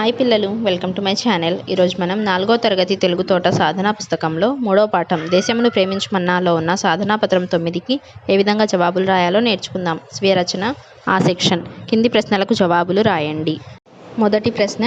Hi పిల్లలు welcome to my channel. ఈరోజు మనం నాలుగో తరగతి తెలుగు తోట సాధనా పుస్తకంలో మూడో పాఠం దేశమును ప్రేమించమన్నాలో ఉన్న సాధనా పత్రం తొమ్మిదికి ఏ విధంగా జవాబులు రాయాలో నేర్చుకుందాం. స్వీయ రచన ఆ సెక్షన్. కింది ప్రశ్నలకు జవాబులు రాయండి. మొదటి ప్రశ్న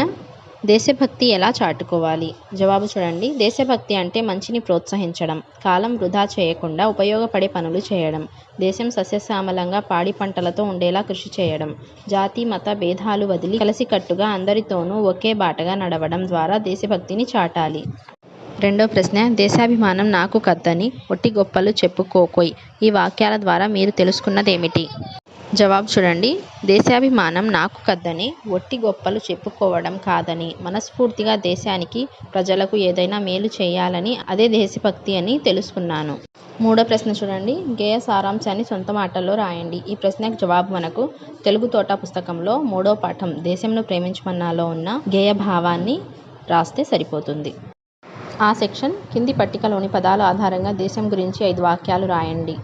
దేశభక్తి ఎలా చాటుకోవాలి? జవాబు చూడండి. దేశభక్తి అంటే మంచిని ప్రోత్సహించడం కాలం వృధా చేయకుండా ఉపయోగపడే పనులు చేయడం దేశం సస్యశ్యామలంగా పాడి పంటలతో ఉండేలా కృషి చేయడం జాతి మత భేదాలు వదిలి కలిసికట్టుగా అందరితోనూ ఒకే బాటగా నడవడం ద్వారా దేశభక్తిని చాటాలి. రెండో ప్రశ్న దేశాభిమానం నాకు కద్దని ఒట్టి గొప్పలు చెప్పుకోకోయ్. ఈ వాక్యాల ద్వారా మీరు తెలుసుకున్నదేమిటి? జవాబు చూడండి. దేశాభిమానం నాకు కద్దని ఒట్టి గొప్పలు చెప్పుకోవడం కాదని మనస్ఫూర్తిగా దేశానికి ప్రజలకు ఏదైనా మేలు చేయాలని అదే దేశభక్తి అని తెలుసుకున్నాను. మూడో ప్రశ్న చూడండి. గేయ సారాంశాన్ని సొంత మాటల్లో రాయండి. ఈ ప్రశ్నకు జవాబు మనకు తెలుగు తోట పుస్తకంలో మూడో పాఠం దేశంలో ప్రేమించమన్నాలో ఉన్న గేయ భావాన్ని రాస్తే సరిపోతుంది. ఆ సెక్షన్ కింది పట్టికలోని పదాల ఆధారంగా దేశం గురించి ఐదు వాక్యాలు రాయండి.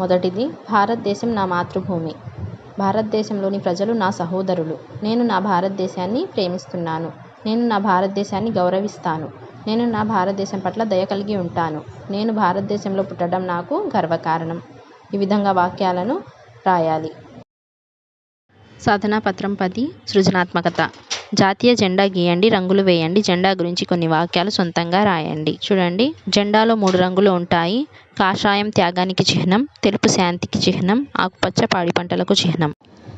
మొదటిది భారతదేశం నా మాతృభూమి. భారతదేశంలోని ప్రజలు నా సహోదరులు. నేను నా భారతదేశాన్ని ప్రేమిస్తున్నాను. నేను నా భారతదేశాన్ని గౌరవిస్తాను. నేను నా భారతదేశం పట్ల దయ కలిగి ఉంటాను. నేను భారతదేశంలో పుట్టడం నాకు గర్వకారణం. ఈ విధంగా వాక్యాలను రాయాలి. సాధనా పత్రం పది సృజనాత్మకత. జాతీయ జెండా గీయండి రంగులు వేయండి జెండా గురించి కొన్ని వాక్యాలు సొంతంగా రాయండి. చూడండి. జెండాలో మూడు రంగులు ఉంటాయి. కాషాయం త్యాగానికి చిహ్నం తెలుపు శాంతికి చిహ్నం ఆకుపచ్చ పాడి పంటలకు చిహ్నం.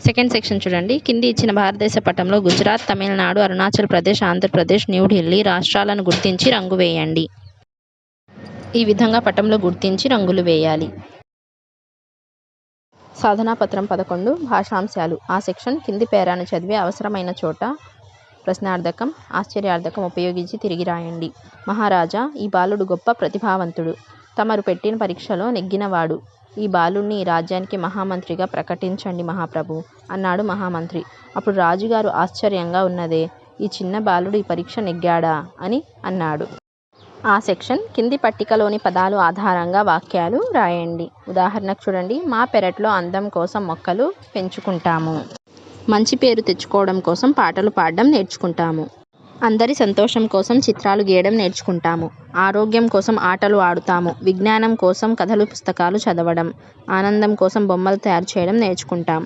సెకండ్ సెక్షన్ చూడండి. కింది ఇచ్చిన భారతదేశ పటంలో గుజరాత్ తమిళనాడు అరుణాచల్ ప్రదేశ్ ఆంధ్రప్రదేశ్ న్యూఢిల్లీ రాష్ట్రాలను గుర్తించి రంగు వేయండి. ఈ విధంగా పటంలో గుర్తించి రంగులు వేయాలి. సాధనా పత్రం పదకొండు భాషాంశాలు. ఆ సెక్షన్ కింది పేరాను చదివి అవసరమైన చోట ప్రశ్నార్థకం ఆశ్చర్యార్థకం ఉపయోగించి తిరిగి రాయండి. మహారాజా ఈ బాలుడు గొప్ప ప్రతిభావంతుడు. తమరు పెట్టిన పరీక్షలో నెగ్గినవాడు. ఈ బాలుణ్ణి ఈ రాజ్యానికి మహామంత్రిగా ప్రకటించండి మహాప్రభు అన్నాడు మహామంత్రి. అప్పుడు రాజుగారు ఆశ్చర్యంగా ఉన్నదే ఈ చిన్న బాలుడు ఈ పరీక్ష నెగ్గాడా అని అన్నాడు. ఆ సెక్షన్ కింది పట్టికలోని పదాలు ఆధారంగా వాక్యాలు రాయండి. ఉదాహరణకు చూడండి మా పెరట్లో అందం కోసం మొక్కలు పెంచుకుంటాము. మంచి పేరు తెచ్చుకోవడం కోసం పాటలు పాడడం నేర్చుకుంటాము. అందరి సంతోషం కోసం చిత్రాలు గీయడం నేర్చుకుంటాము. ఆరోగ్యం కోసం ఆటలు ఆడుతాము. విజ్ఞానం కోసం కథలు పుస్తకాలు చదవడం ఆనందం కోసం బొమ్మలు తయారు చేయడం నేర్చుకుంటాం.